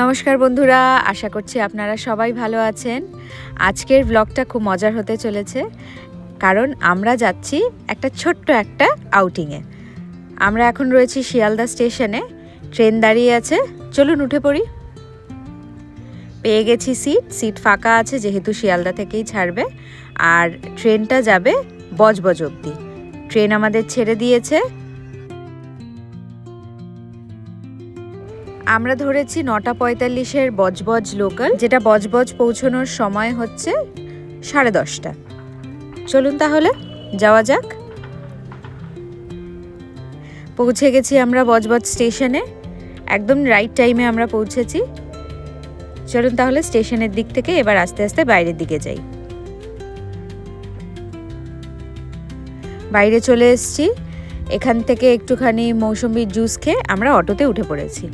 নমস্কার বন্ধুরা, আশা করছি আপনারা সবাই ভালো আছেন। আজকের ব্লগটা খুব মজার হতে চলেছে, কারণ আমরা যাচ্ছি একটা ছোট্ট একটা আউটিংয়ে আমরা এখন রয়েছি শিয়ালদা স্টেশনে, ট্রেন দাঁড়িয়ে আছে, চলুন উঠে পড়ি। পেয়ে গেছি সিট সিট ফাঁকা আছে, যেহেতু শিয়ালদা থেকেই ছাড়বে, আর ট্রেনটা যাবে বজবজ অবধি। ট্রেন আমাদের ছেড়ে দিয়েছে আমরা ধরেছি নটা পঁয়তাল্লিশের বজবজ লোকাল, যেটা বজবজ পৌঁছানোর সময় হচ্ছে সাড়ে দশটা। চলুন তাহলে, যাওয়া যাক। পৌঁছে গেছি আমরা বজবজ স্টেশনে, একদম রাইট টাইমে আমরা পৌঁছেছি। চলুন তাহলে স্টেশনের দিক থেকে এবার আস্তে আস্তে বাইরের দিকে যাই। বাইরে চলে এসেছি, এখান থেকে একটুখানি মৌসুম্বির জুস খেয়ে আমরা অটোতে উঠে পড়েছি।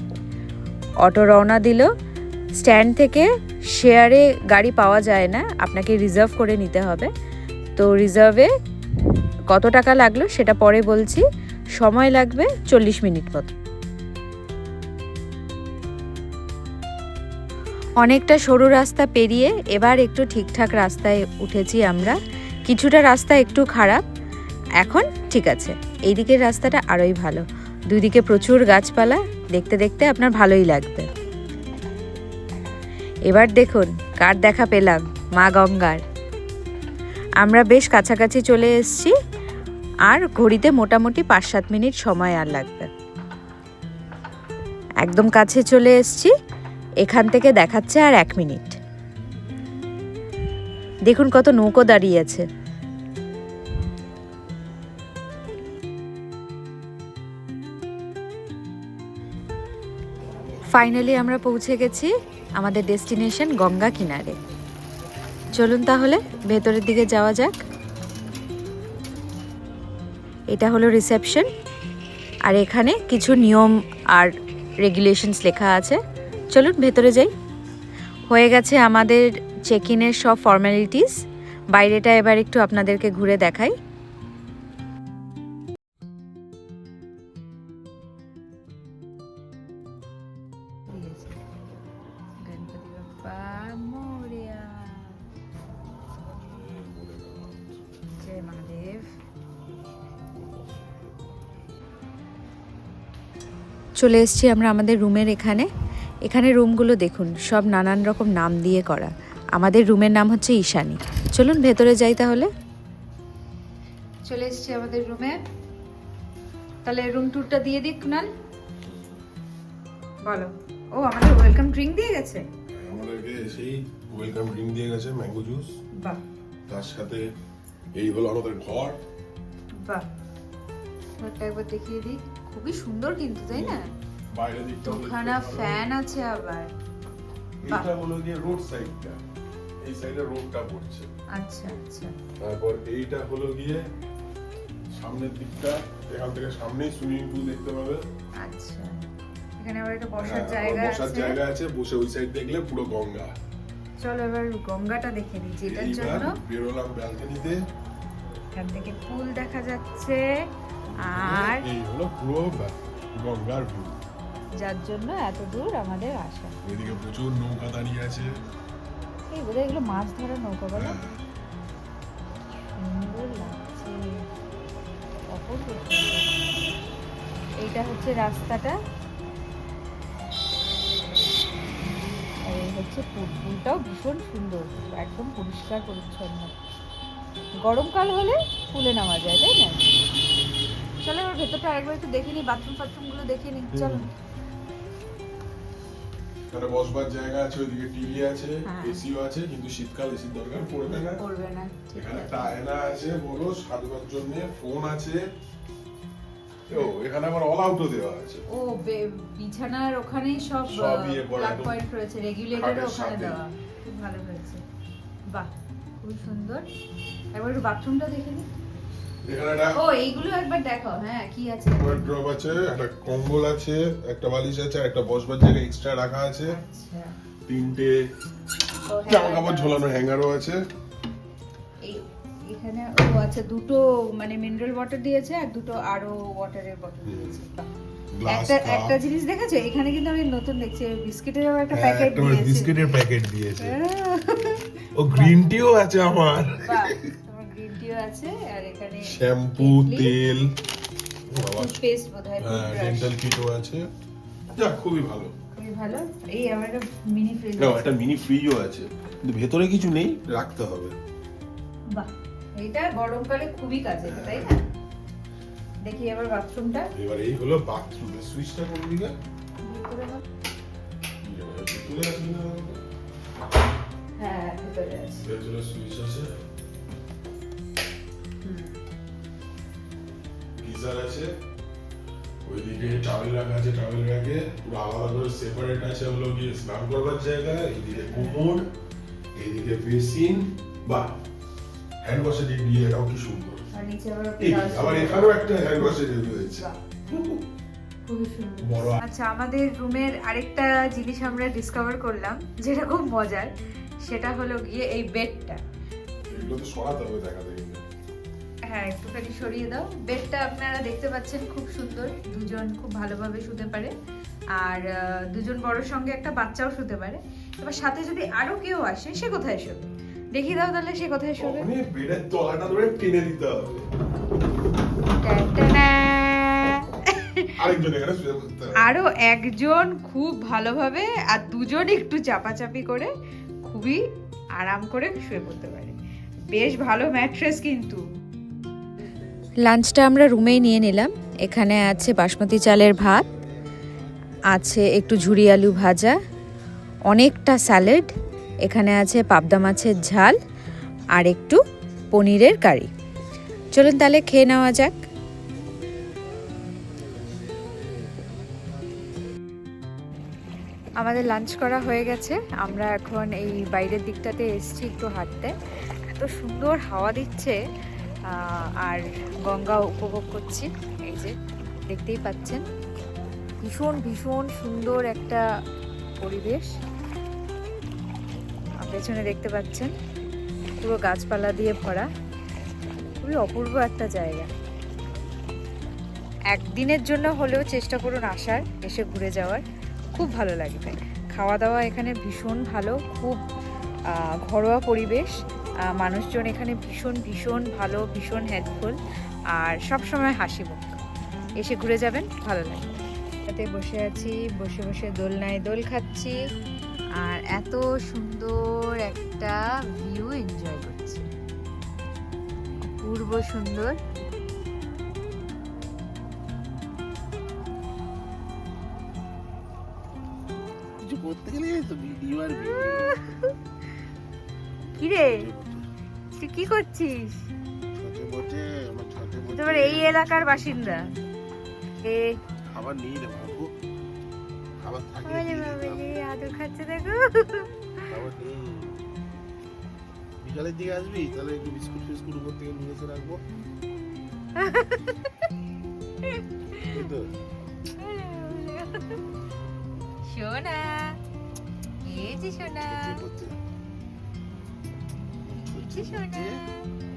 অটো রওনা দিল। স্ট্যান্ড থেকে শেয়ারে গাড়ি পাওয়া যায় না, আপনাকে রিজার্ভ করে নিতে হবে। তো রিজার্ভে কত টাকা লাগল সেটা পরে বলছি। সময় লাগবে চল্লিশ মিনিট মতো। অনেকটা সরু রাস্তা পেরিয়ে এবার একটু ঠিকঠাক রাস্তায় উঠেছি আমরা। কিছুটা রাস্তা একটু খারাপ। এখন ঠিক আছে। এই দিকের রাস্তাটা আরোই ভালো। দুদিকে প্রচুর গাছপালা। দেখতে দেখতে আপনার ভালোই লাগবে। এবার দেখুন, কার দেখা পেলাম? মা গঙ্গার। আমরা বেশ কাছাকাছি চলে এসেছি, আর ঘড়িতে মোটামুটি পাঁচ সাত মিনিট সময় আর লাগবে। একদম কাছে চলে এসেছি, এখান থেকে দেখাচ্ছে আর এক মিনিট। দেখুন কত নৌকো দাঁড়িয়ে আছে। ফাইনালি আমরা পৌঁছে গেছি আমাদের ডেস্টিনেশন গঙ্গা কিনারে। চলুন তাহলে, ভেতরের দিকে যাওয়া যাক। এটা হলো রিসেপশন আর এখানে কিছু নিয়ম আর রেগুলেশনস লেখা আছে। চলুন ভেতরে যাই। হয়ে গেছে আমাদের চেক ইনের সব ফর্ম্যালিটিস বাইরেটা এবার একটু আপনাদেরকে ঘুরে দেখাই। চলে এসেছি আমরা আমাদের রুমের এখানে। এখানে রুমগুলো দেখুন সব নানান রকম নাম দিয়ে করা। আমাদের রুমের নাম হচ্ছে ঈশানী। চলুন ভেতরে যাই তাহলে। চলে এসেছি আমাদের রুমে। তাহলে রুম ট্যুরটা দিয়ে দিক কুনাল। বলো। ও আমাদের ওয়েলকাম ড্রিঙ্ক দিয়ে গেছে? আমাদেরকে সেই ওয়েলকাম ড্রিঙ্ক দিয়ে গেছে ম্যাঙ্গো জুস বাহ। তার সাথে এই হলো আমাদের ঘর। বাহ। ঘরটা একবার দেখিয়ে দিই। খুবই সুন্দর কিন্তু তাই না? বাইরে দিকটা দুখানা ফ্যান আছে আবার। এইটা হলো গিয়ে রোড সাইডটা এই সাইডে রোডটা পড়ছে। আচ্ছা আচ্ছা। তারপর এইটা হলো গিয়ে সামনের দিকটা। এখান থেকে সামনেই সুইমিং পুল দেখতে পাবে। আচ্ছা। এখানে আবার একটা বসার হ্যাঁ, জায়গা বসার জায়গা আছে। বসে ওই সাইড দেখলে পুরো গঙ্গা। চলো এবার গঙ্গাটা দেখে নিই যেটার জন্য বেরোলাম ব্যালকনিতে এখান থেকে পুল দেখা যাচ্ছে। আর এই হলো পুরো গঙ্গার ভিউ। যার জন্য এত দূর আমাদের আসা। ওইদিকে প্রচুর নৌকা দাঁড়িয়ে আছে। এই বোধহয় এগুলো মাছ ধরার নৌকা বলো। সুন্দর লাগছে। অপূর্ব। এইটা হচ্ছে রাস্তাটা। আর এই হচ্ছে পুল পুলটাও ভীষণ সুন্দর একদম পরিষ্কার পরিচ্ছন্ন। গরমকাল হলে পুলে নামা যায় তাই না? চলো এবার ভেতরটা আরেকবার একটু দেখে নিই বাথরুম ফাথরুমগুলো দেখে নিই চলো। এখানে বসবার জায়গা আছে ওইদিকে টিভি আছে হ্যাঁ। এসিও আছে কিন্তু শীতকাল এসির দরকার পড়বে না। করবে না এখানে আয়না আছে বড় সাজবার জন্য ফোন আছে। ও এখানে আবার অল আউটও দেওয়া আছে। ও বে- বিছানার ওখানেই সব সব প্লাগ পয়েন্ট রয়েছে রেগুলেটর ওখানে দেওয়া খুব ভালো হয়েছে। বাহ খুব সুন্দর। একবার একটু বাথরুমটা দেখে নিই ও এইগুলো একবার দেখো হ্যাঁ কি আছে? ওয়ার্ড্রপ আছে একটা কম্বল আছে একটা বালিশ আছে একটা বসবার জায়গা এক্সট্রা রাখা আছে। আচ্ছা। তিনটে ও, হ্যাঁ, জামা কাপড় ঝোলানো হ্যাঙ্গারও আছে। এই- এখানে ও আচ্ছা দুটো মানে মিনারেল ওয়াটার দিয়েছে আর দুটো আরও ওয়াটারের বটল দিয়েছে। একটা একটা জিনিস দেখেছ? এখানে কিন্তু আমি নতুন দেখছি বিস্কিটের একটা প্যাকেট হ্যাঁ, দিয়েছে। বিস্কিটের প্যাকেট দিয়েছে। আহ, ও গ্রিন টিও আছে আমার। আছে আর এখানে শ্যাম্পু তেল টুথপেস্ট বোধহয় হ্যাঁ ডেন্টাল কিটও আছে। যাক খুবই ভালো। খুবই ভালো। এই আমার একটা মিনি ফ্রিজ না একটা মিনি ফ্রিজও আছে। কিন্তু ভেতরে কিছু নেই রাখতে হবে। বাহ এটা গরমকালে খুবই কাজে তাই না? দেখি এবার বাথরুমটা এবার এই হলো বাথরুমের সুইচটা কোন দিকে? হ্যাঁ ভিতরে আছে। ভেতরে সুইচ আছে। গিজার আছে। ওইদিকে টাওয়েল রাখা আছে টাওয়েল র্যাকে পুরো আলাদা করে সেপারেট আছে হলো গিয়ে স্নান করবার জায়গা এইদিকে কোমর এইদিকে বেসিন বা হ্যান্ড ওয়াশের দিয়ে এটাও কি সুন্দর। আবার। এখানেও একটা হ্যান্ড ওয়াশের রয়েছে আচ্ছা আমাদের রুমের আরেকটা জিনিস আমরা ডিসকভার করলাম যেটা খুব মজার সেটা হলো গিয়ে এই বেডটা এগুলো তো সরাতে হবে দেখাতে গেলে হ্যাঁ একটুখানি সরিয়ে দাও। বেডটা আপনারা দেখতে পাচ্ছেন খুব সুন্দর। দুজন খুব ভালোভাবে শুতে পারে। আর দুজন বড়োর সঙ্গে একটা বাচ্চাও শুতে পারে। এবার সাথে যদি আরও কেউ আসে সে কোথায় শোবে? দেখিয়ে দাও তাহলে সে কোথায় শোবে। বেডের তলাটা ধরে টেনে দিতে হবে। আরও একজন খুব ভালোভাবে আর দুজন একটু চাপাচাপি করে খুবই আরাম করে শুয়ে পড়তে পারে। বেশ ভালো ম্যাট্রেস কিন্তু। লাঞ্চটা আমরা রুমেই নিয়ে নিলাম। এখানে আছে বাসমতি চালের ভাত, আছে একটু ঝুরি আলু ভাজা, অনেকটা স্যালাড, এখানে আছে পাবদা মাছের ঝাল আর একটু পনিরের কারি। চলুন তাহলে খেয়ে নেওয়া যাক। আমাদের লাঞ্চ করা হয়ে গেছে। আমরা এখন এই বাইরের দিকটাতে এসছি একটু হাঁটতে। এত সুন্দর হাওয়া দিচ্ছে। আর গঙ্গা উপভোগ করছি। এই যে, দেখতেই পাচ্ছেন। ভীষণ ভীষণ সুন্দর একটা পরিবেশ। পেছনে দেখতে পাচ্ছেন, পুরো গাছপালা দিয়ে ভরা। খুবই অপূর্ব একটা জায়গা। একদিনের জন্য হলেও চেষ্টা করুন আসার, এসে ঘুরে যাওয়ার। খুব ভালো লাগবে। খাওয়া দাওয়া এখানে ভীষণ ভালো, খুব ঘরোয়া পরিবেশ। মানুষজন এখানে ভীষণ ভীষণ ভালো ভীষণ হেল্পফুল আর সব সময় হাসি মুখ এসে ঘুরে যাবেন ভালো লাগে তাতে বসে আছি বসে বসে দোলনায় দোল খাচ্ছি আর এত সুন্দর একটা ভিউ এনজয় করছি। পূর্ব সুন্দর। কিছু করতে গেলে তো ভিডিও আর ভিডিও কিরে তুই কি করছিস? তোমার এই এলাকার বাসিন্দা। এ খাবার নেই রে বাবু। খাবার বাবারে দিয়ে দিতাম। বাবারে আদর খাচ্ছে দেখো। খাবার নেই বিকালের দিকে আসবি? তাহলে একটু বিস্কুট ফিস্কুট উপর থেকে নিয়ে এসে রাখব। এই সোনা এই যে সোনা ছটে বটে। এই যে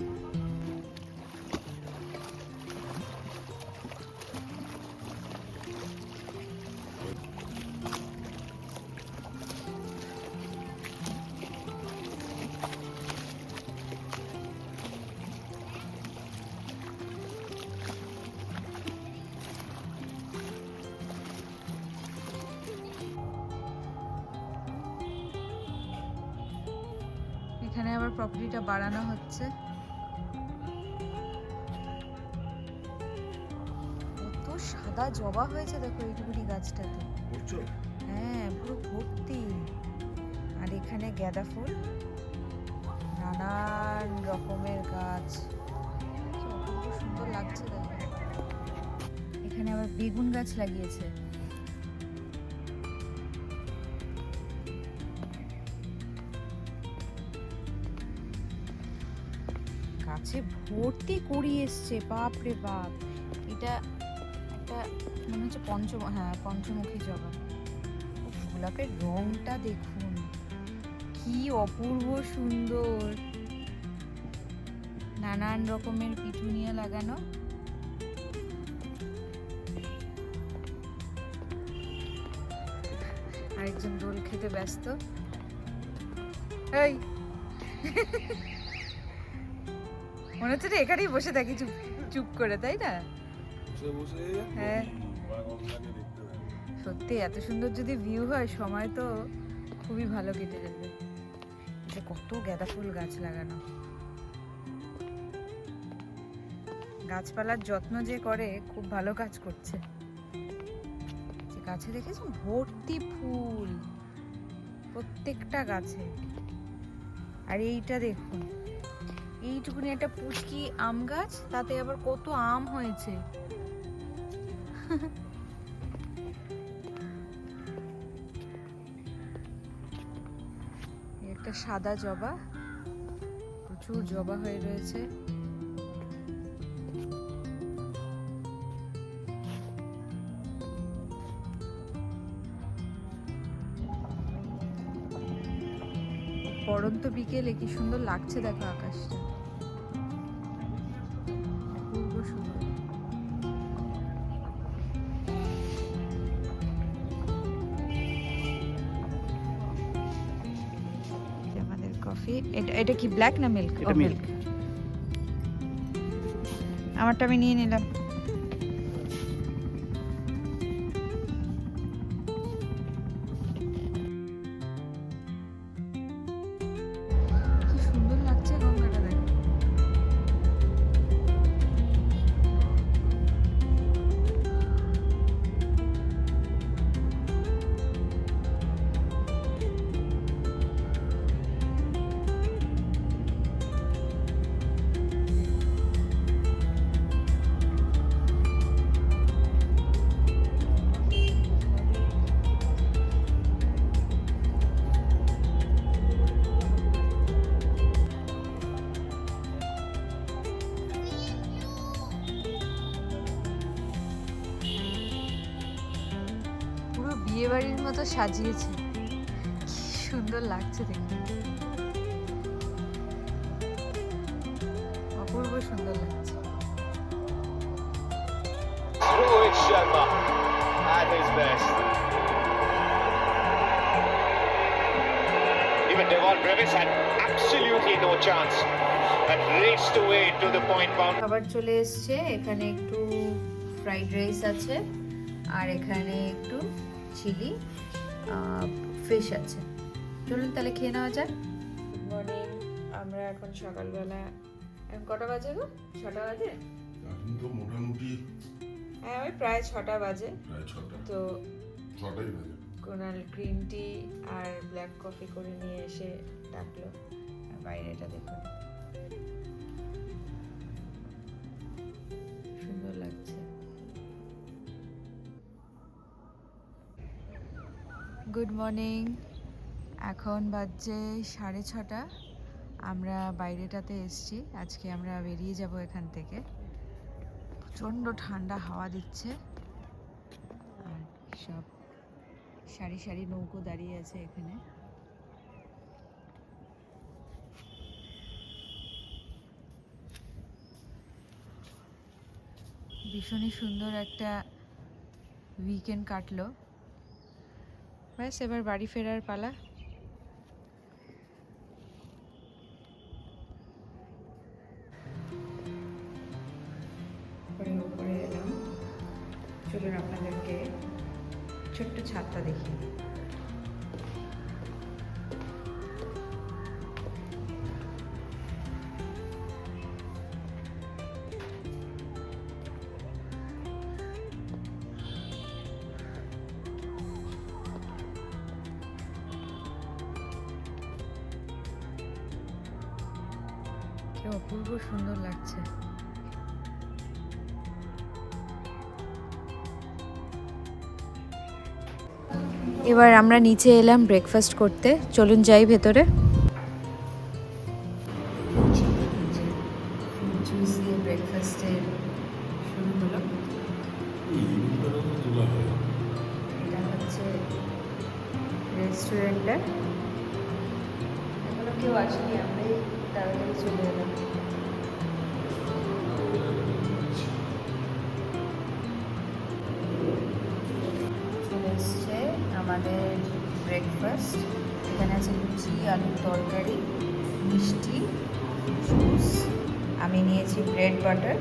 এখানে আবার প্রপার্টিটা বাড়ানো হচ্ছে। কত সাদা জবা হয়েছে দেখো এইটুকুনি গাছটাতে। হ্যাঁ পুরো ভর্তি। আর এখানে গাঁদা ফুল। নানান রকমের গাছ। সুন্দর লাগছে দেখো। এখানে আবার বেগুন গাছ লাগিয়েছে। গাছে ভর্তি করি এসছে, বাপ রে বাপ। এটা একটা মনে হচ্ছে পঞ্চম হ্যাঁ পঞ্চমুখী জবা গোলাপের রংটা দেখুন, কি অপূর্ব সুন্দর। নানান রকমের পিটুনিয়া লাগানো। আরেকজন দোল খেতে ব্যস্ত। এই! মনে হচ্ছে না এখানেই বসে থাকি চুপ চুপ করে তাই না? হ্যাঁ। সত্যি এত সুন্দর যদি ভিউ হয় সময় তো খুবই ভালো কেটে যাবে। যে কত গাঁদা ফুল গাছ লাগানো। গাছপালার যত্ন যে করে খুব ভালো কাজ করছে। যে গাছে দেখেছেন ভর্তি ফুল। প্রত্যেকটা গাছে। আর এইটা দেখুন। এইটুকুনি একটা পুচকি আম গাছ, তাতে আবার কত আম হয়েছে। একটা সাদা জবা, প্রচুর জবা হয়ে রয়েছে। বিকেলে কি সুন্দর লাগছে দেখো আকাশটা। সুন্দর। আমাদের কফি এটা এটা কি ব্ল্যাক না মিল্ক এটা milk। আমারটা আমি নিয়ে নিলাম। পুরো বিয়ে বাড়ির মতো সাজিয়েছে। কি সুন্দর লাগছে দেখতে। অপূর্ব সুন্দর লাগছে। Even Devon Brevis had absolutely no chance and raced away to খাবার চলে এসছে এখানে একটু ফ্রাইড রাইস আছে আর এখানে একটু চিলি ফিশ আছে। চলুন তাহলে খেয়ে নেওয়া যাক। গুড মর্নিং আমরা এখন সকালবেলা এখন কটা বাজে গো? ছটা বাজে? এখন তো মোটামুটি হ্যাঁ ওই প্রায় ছটা বাজে। প্রায় ছটা। তো ছটাই বাজে। কোনাল গ্রিন টি আর ব্ল্যাক কফি করে নিয়ে এসে ডাকলো। আর বাইরেটা দেখুন। সুন্দর লাগছে। গুড মর্নিং এখন বাজছে সাড়ে ছটা। আমরা বাইরেটাতে এসছি। আজকে আমরা বেরিয়ে যাব এখান থেকে। প্রচণ্ড ঠান্ডা হাওয়া দিচ্ছে। আর সব সারি সারি নৌকো দাঁড়িয়ে আছে এখানে। ভীষণই সুন্দর একটা উইকেন্ড কাটলো। ব্যাস এবার বাড়ি ফেরার পালা। চলুন আপনাদেরকে ছোট্ট ছাদটা দেখি অপূর্ব সুন্দর লাগছে। এবার আমরা নিচে এলাম ব্রেকফাস্ট করতে। চলুন যাই ভেতরে। আমাদের ব্রেকফাস্ট এখানে আছে লুচি আলুর তরকারি মিষ্টি জুস আমি নিয়েছি ব্রেড বাটার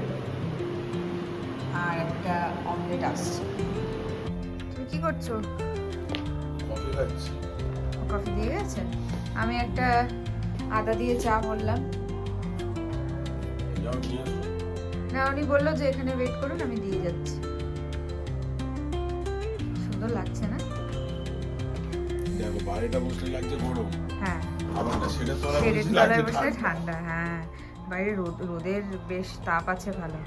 আর একটা অমলেট আসছে তুমি কী করছ? কফি দিয়ে গেছে? আমি একটা আদা দিয়ে চা বললাম। না উনি বলল যে এখানে ওয়েট করুন আমি দিয়ে যাচ্ছি। সুন্দর লাগছে না? দেখো বাড়িটা বসলে লাগছে গরম। হ্যাঁ। আবার সেটা তো তলায় বসলে ঠান্ডা। হ্যাঁ। বাইরে রোদ রোদের বেশ তাপ আছে ভালো।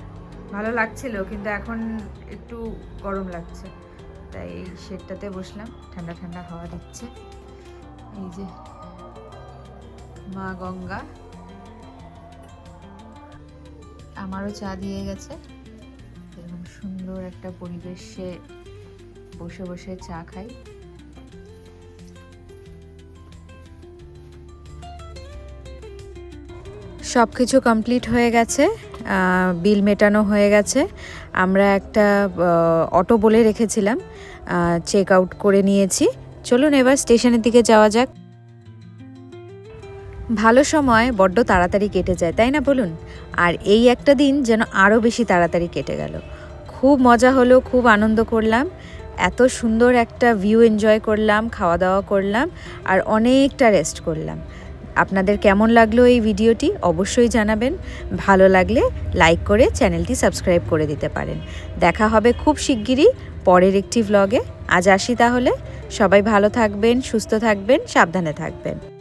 ভালো লাগছিল কিন্তু এখন একটু গরম লাগছে। তাই এই শেডটাতে বসলাম ঠান্ডা ঠান্ডা হাওয়া দিচ্ছে। এই যে মা গঙ্গা। আমারও চা দিয়ে গেছে। এরকম সুন্দর একটা পরিবেশে বসে বসে চা খাই। সব কিছু কমপ্লিট হয়ে গেছে বিল মেটানো হয়ে গেছে। আমরা একটা অটো বলে রেখেছিলাম চেক আউট করে নিয়েছি। চলুন এবার স্টেশনের দিকে যাওয়া যাক। ভালো সময়, বড্ড তাড়াতাড়ি কেটে যায়, তাই না বলুন? আর এই একটা দিন যেন আরও বেশি তাড়াতাড়ি কেটে গেল। খুব মজা হলো, খুব আনন্দ করলাম। এত সুন্দর একটা ভিউ এনজয় করলাম খাওয়া দাওয়া করলাম, আর অনেকটা রেস্ট করলাম। আপনাদের কেমন লাগল এই ভিডিওটি অবশ্যই জানাবেন। ভালো লাগলে লাইক করে চ্যানেলটি সাবস্ক্রাইব করে দিতে পারেন। দেখা হবে খুব শিগগিরই পরের একটি ভ্লগে আজ আসি তাহলে। সবাই ভালো থাকবেন, সুস্থ থাকবেন, সাবধানে থাকবেন।